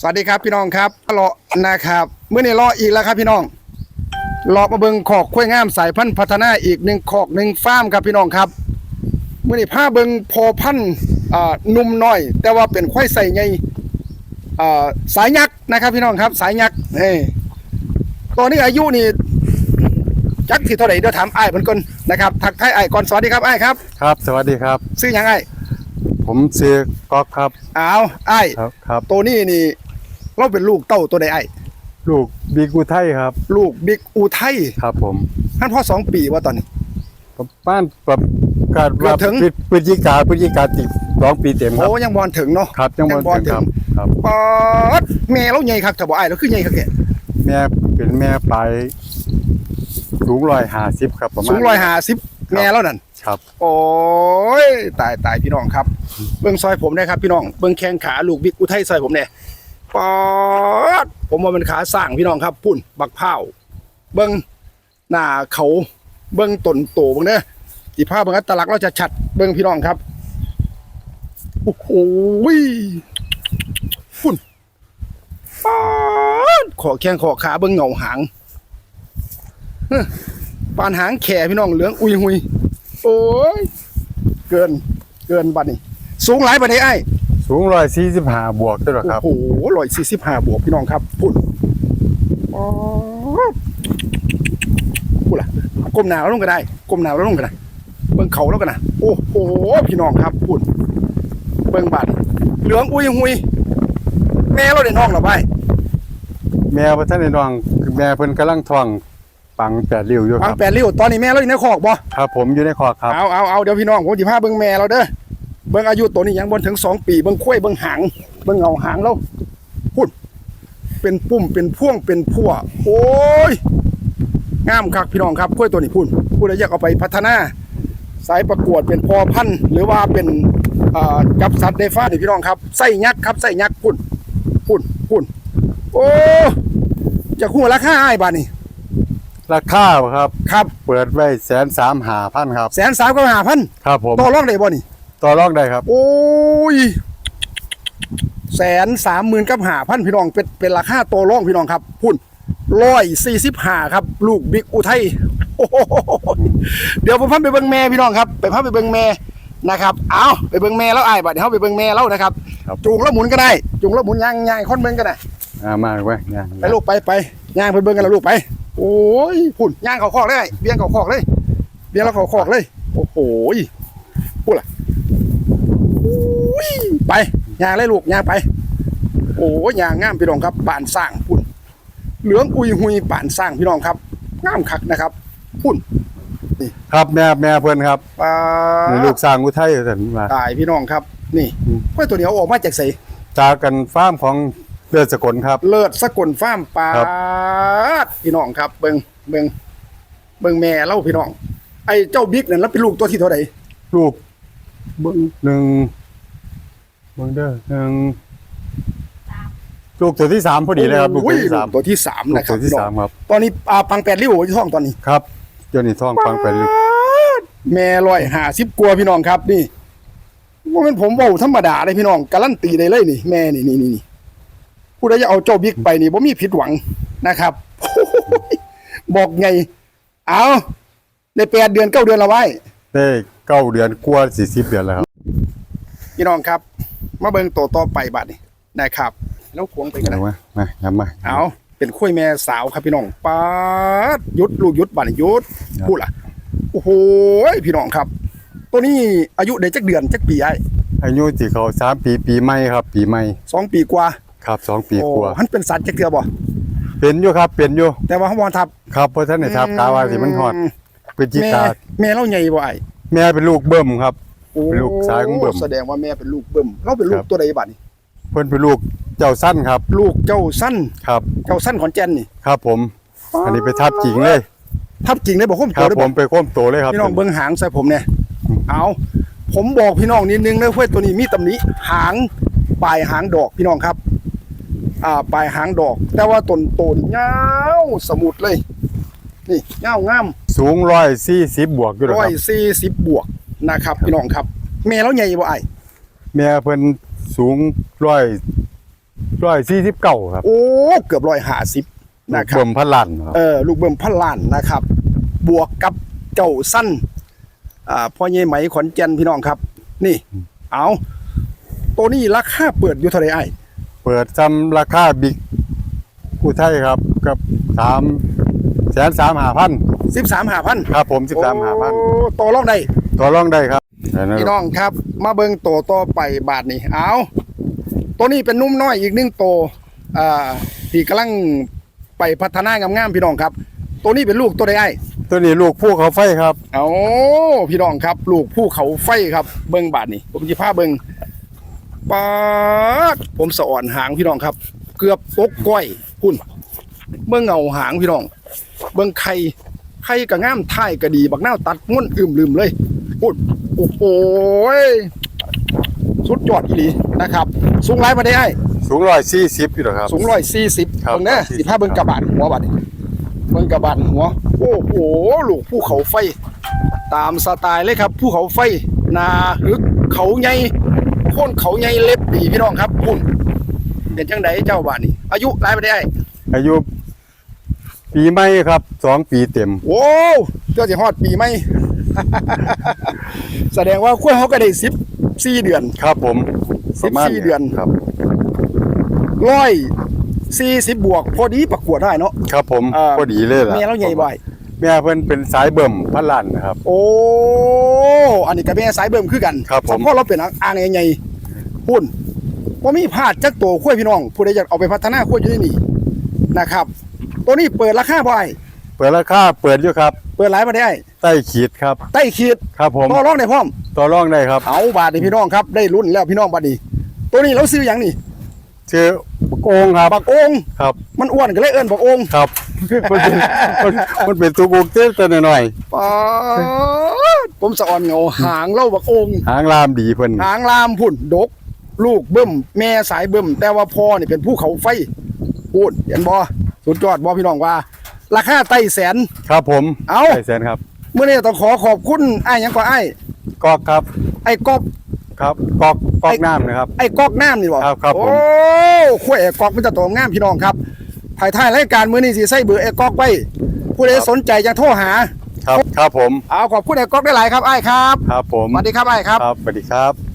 สวัสดีครับพี่น้องครับเลาะนะครับเมื่อนี้เลาะอีกแล้วครับพี่น้องเลาะมาเบิงขอกข้วยงามสายพันธุ์พัฒนาอีกหนึ่งขอกหนึ่งฟาร์มครับพี่น้องครับเมื่อนี้ผ้าเบิงพอพันธุ์อ่าหนุ่มน้อย แต่ว่าเป็นควายใส่ไงอ่าสายยักษ์นะครับพี่น้องครับ สายยักษ์เฮ้ตอนนี้อายุนี่จักที่เท่าไหร่เดี๋ยวถามไอ้ายเพิ่นก่อนนะครับทักทายไอ้ายก่อนสวัสดีครับไอ้ายครับครับ สวัสดีครับ ซื้อหยังไอ้ายผมซื้อก๊อกครับ อ้าวไอ้ายครับครับตัวนี้นี่ เราเป็นลูกเต้าตัวใดไอ้ายลูกบีกูไทยครับ ลูกบิ๊กอูไทยครับ ผมท่านพ่อสองปีว่าตอนนี้ ประมาณประกาศเกือบถึง พฤพฤศจิกาพฤศจิกาติดสองปีเต็มครับ โอ้ยังบอลถึงเนาะครับยังยังบ่บ่เต็มถึงครับครับ ปอดแม่เราใหญ่ครับแต่บ่อ้ายเราคือใหญ่ครับแกแม่เป็นแม่ปลายสูงร้อยห้าสิบครับ ประมาณสูงร้อยห้าสิบแม่แล้วนั่น ครับ โอ้ยตายตายพี่น้องครับ เบิ้งซอยผมได้ครับพี่น้องเบิ้งแข้งขาลูกบิ๊กอุทัยซอยผมเนี่ย ปอดผมว่ามันขาสร้างพี่น้องครับพุ่นบักเผาเบิ้งหน้าเขาเบิ้งต้นโตเบิ้งเด้อจีผ้าเบิ้งอัตลักษณ์เราจะชัดเบิ้งพี่น้องครับโอ้โหพุ่นปอดขอแข้งขอขาเบิ้งเหงาหางปานหางแข่พี่น้องเหลืองอุยหุยโอ้ยเกินเกินบัดนี่สูงหลายบัดนี้ไอ้ สูงร้อยสี่สิบห้าบวกด้วยเหรอครับ โอ้โหร้อยสี่สิบห้าบวกพี่น้องครับพุ่นอ๋อพุ่นล่ะก้มหนาวแล้วลงก็ได้ก้มหนาวแล้วลงก็ได้เบิ่งเขาแล้วกันนะโอ้โหพี่น้องครับพุ่นเบิ่งบัดเหลืองอุ้ยหุยแม่เราได้น้องหรอไปแม่พระท่านในน้องแม่เพิ่นกำลังท้องปังแปดริ้วอยู่คฟังรับแปดริ้วตอนนี้แม่เราอยู่ในคอกบ่ครับผมอยู่ในคอกครับเอาเอาเอาเดี๋ยวพี่น้องผมสิพาเบิ่งแม่เราเด้อ เบิ่งอายุตัวนี้ยังบนถึงสองปีเบิ่งคุ้ยเบิ่งหางเบิ่งเงาหางแล้วพูดเป็นปุ่มเป็นพ่วงเป็นพั่ว โอ้ยงามคักพี่น้องครับคุ้ยตัวนี้พูดพูดแล้วอยากเอาไปพัฒนาสายประกวดเป็นพอพันธุ์หรือว่าเป็นเอ่อจับสัตว์ในฟ้านี่พี่น้องครับไส้ยักษ์ครับไส้ยักษ์พุ่นพุ่นพุ่นโอ้จะคู่ราคาอ้ายบาทนี่ราคาครับ ครับ เปิดไว้แสนสามหาพันครับแสนสามก็ห้าพันครับผมต่อรองได้บ่นี่ ต่อรองได้ครับ โอ้ยแสนสามหมื่นกับหาพันพี่น้องเป็นเป็นราคาตัวร่องพี่น้องครับพุ่นร้อยสี่สิบห้าครับ ลูกบิ๊กอุทัยโอ้โหเดี๋ยวผมพันไปเบิ่งแม่พี่น้องครับ ไปพันไปเบิ่งแม่นะครับเอาไปเบิ่งแม่แล้วไอ้ายบัดเดี๋ยวเราไปเบิ่งแม่แล้วนะครับครับ จูงแล้วหมุนก็ได้ จูงแล้วหมุนย่างย่างค่อนเบิ่งก็ได้อ่ามาไว้เนี่ยไปลูกไปไปย่างไปเบิ่งกันแล้วลูกไป โอ้ยพุ่นย่างเขาคอกเลยเบี้ยงเขาคอกเลยเบี้ยงแล้วเขาคอกเลย โอ้โหพูดล่ะอุ้ย ไปย่างเลยลูกย่างไป โอ้ยย่างงามพี่น้องครับป่านสร้างพุ่น เหลืองอุยหุยป่านสร้างพี่น้องครับงามคักนะครับพุ่นครับแม่แม่เพื่อนครับปลาในลูกสร้างอุทัยสันมาตายพี่น้องครับ นี่อืมกล้วยตัวเหนียวออกมาจากใสจากกันฟาร์มของเลือดสกลครับ เลิศสกลฟ้าร์มปลาครับดพี่น้องครับ เบิงเบิงเบิงแม่เล่าพี่น้อง ไอ้เจ้าบิ๊กนั่นแล้วเป็นลูกตัวที่เท่าไหร่ลูกเบิ้งหนึ่ง เบิ้งเด้อหนึ่งลูกตัวที่สามพอดีเลยครับลูกโอ้ตัวยที่สามตัวที่สามลูกนะครัตับวที่พี่น้สาอมงครับ ตอนนี้อ่าปังแปดริ้วอยู่ที่ท้องตอนนี้ครับเจ้านี่ท้องฟังไปลูกแม่ลอยหาสิบกลัวาพี่น้องครับนี่ว่าเป็นผมเว่าธรรมดาเลยพี่น้องการันตีได้เลยนี่ แม่นี่นี่นี่นี่ผู้ใดจะเอาเจ้าบิ๊กไปนี่ผมมีผิดหวังนะครับบอกไง เอาในแปดเดือนเก้าเดือนละไว้ ได้เก้าเดือนกว่าสี่สิบเดือนแล้วครับ พี่น้องครับ มาเบิ่งตัวต่อไปบัดนี้นะครับ แล้วควงไปกันนะเอามามาทำมา เอาเป็นคุ้ยแม่สาวครับพี่น้องป๊าดยุดลูกยุดบัดนี้ยุดครับพูดล่ะโอ้โหพี่น้องครับ ตัวนี้อายุได้จักเดือนจักปีไอ้อายุที่เขาสามปีปีใหม่ครับ ปีใหม่สองปีกว่าครับสองปีโอ้กว่ามันเป็นสัตว์จักเดือบ่เป็นอยู่ครับเป็นอยู่ แต่ว่าเขาบอลทับครับเพราะท่านในทับกาวาสิมันหอดมพฤศจิแม่กาแม่เราใหญ่บ่ไอ้แม่เป็นลูกเบิ่มครับโอ้ เป็นลูกชายของเบิ่ม แสดงว่าแม่เป็นลูกเบิ่มเราเป็นลูคกรับ ตัวใดบัดนี้เพิ่นเป็นลูกเจ้าสั้นครับลูกเจ้าสั้นครับ เจ้าสั้นขอนแก่นนี่ครับผม อันนี้ไปทับจริงเลย ทับจริงได้บ่คุ้มคตัรัวบได้ผบ่มไปโค้มโตเลยครับพี่น้องเบิ้งหางใส่ผมเนี่ยอืมเอาผมบอกพี่น้องนิดนึงนะเพื่อตัวนี้มีตำหนิหางปลายหางดอกพี่น้องครับ อ่าปลายหางดอก แต่ว่าต้นโตนยาวสมุดเลย นี่ยาวงาม สูงร้อยสี่สิบบวกอยู่แล้วร้อคยรับ สี่สิบบวก นะครับพี่น้องครับแม่แล้วใหญ่บ่ไอ้แม่เพิ่นสูงร้อยร้อยสี่สิบเก้าครับโอ้เกือบร้อยห้าสิบนะครับเบิ่มพันล้านครับเออลูกเบิ่มพันล้านนะครับ บวกกับเจ้าสั้นอ่าพ่อเย่ไหมขอนแก่นพี่น้องครับ นี่ เอาตัวนี้ราคาเปิดอยู่เท่าไหร่ไอ้เปิดจำราคาบิ๊กอุทัยครับกับสามแสนสามหาพันสิบสามห้าพันครับผมสิบสามหาพันต่อรองได้ ต่อรองได้ครับพี่น้องครับ มาเบิ่งตัวต่อไปบาทนี้เอาตัวนี้เป็นนุ่มน้อยอีกหนึ่งตัวอ่าที่กำลังไปพัฒนางามๆพี่น้องครับ ตัวนี้เป็นลูกตัวใดไอ้ตัวนี้ลูกผู้เขาไฟครับเอาพี่น้องครับ ลูกภูเขาไฟครับ เบิ่งบาทนี้ผมจะพาเบิ่งปาดผมสะอ่อนหางพี่น้องครับ เกือบตกก้อยพุ่นเบิ่งเงาหางพี่น้อง เบิ่งไข่ไข่ก็งามท้ายก็ดี บักหน้าวตัดม้วนอึมลืมเลย พุ่นโอ้โหยสุดยอดอีหลีนะครับ สูงไรมาได้ไอ้สูงร้อยสี่สิบอยู่หรอครับ สูงร้อยสี่สิบครับเบิ่งนะสิพาเบิ่งกระบาดหัวบัดนี้เบิ่งกระบาดหัว โอ้โหลูกภูเขาไฟ ตามสไตล์เลยครับภูเขาไฟนาหรือเขาใหญ่โค่นเขาใหญ่เล็บดีพี่น้องครับคุณเป็นจังไดเจ้าบ้านนี่อายุหลายไปได้อายุปีใหม่ครับสองปีเต็ม โอ้เจ้าสิฮอดปีไหม แสดงว่าคุ้วยเขาก็ได้สิบสี่เดือน ครับผมประมาณ14เดือนครับร้อยสี่สิบบวก พอดีประกวดได้เนาะครับผมเอ่อพอดีเลยล่ะแม่เราใหญ่บ่อยแม่เพิ่นเป็นสายเบิ่มพันล้านนะครับ โอ้อันนี้กับแม่สายเบิ่มคือกันครับผมสำพ่อเราเป็นอ่างใหญ่ๆพุ่นว่ามีพลาดจักตัวคุ้วยพี่น้องผู้ใดอยากเอาไปพัฒนาคุ้วยอยู่ที่นี่นะครับ ตัวนี้เปิดราคาบ่อย เปิดราคาเปิดอยู่ครับ เปิดหลายมาได้ใต้ขีดครับ ใต้ขีดครับผมต่อรองได้พร้อมต่อรองได้ครับเอาบาทนี่พี่น้องครับได้รุ่นแล้วพี่น้องบาทนี้ตัวนี้เราซื้ออย่างนี่ชื่อบักโองครับบักโองค์ครับ มันอ้วนก็เลยเอิ้นบักโองค์ครับมันเป็นมันมันเป็นตัวบุกเต้นตัวหน่อยป๊าดผมสะอ่อนเหงาหางเล่าบักโองค์ๆหางลามดีเพิ่นหางลามพุ่นดก ลูกเบิ่มแม่สายเบิ่มแต่ว่าพ่อนี่เป็นภูเขาไฟพูดเห็นบ่สุดยอดบ่พี่น้องว่า ราคาไต้แสน ครับผมเอ้าไแสนครับเมื่อนี้ต้องขอขอบคุณไอ้ายหยังกว่าไอ้ายกอกครับไอ้กอบครับกอกกอกน้ำนะครับ ไอ้กอกน้ำนี่บ่ครับครับผม โอ้ข้วยไอ้กอกมันจะโตงามพี่น้องครับภายท้ายรายการมื้อนี้สิใส่เบอร์ไอ้กอกไว้ผู้ใดสนใจจะโทรหา ครับครับผมเอาขอบคุณไอ้กอกได้หลายครับไอ้ายครับครับผมสวัสดีครับไอ้ายครับ ครับสวัสดีครับ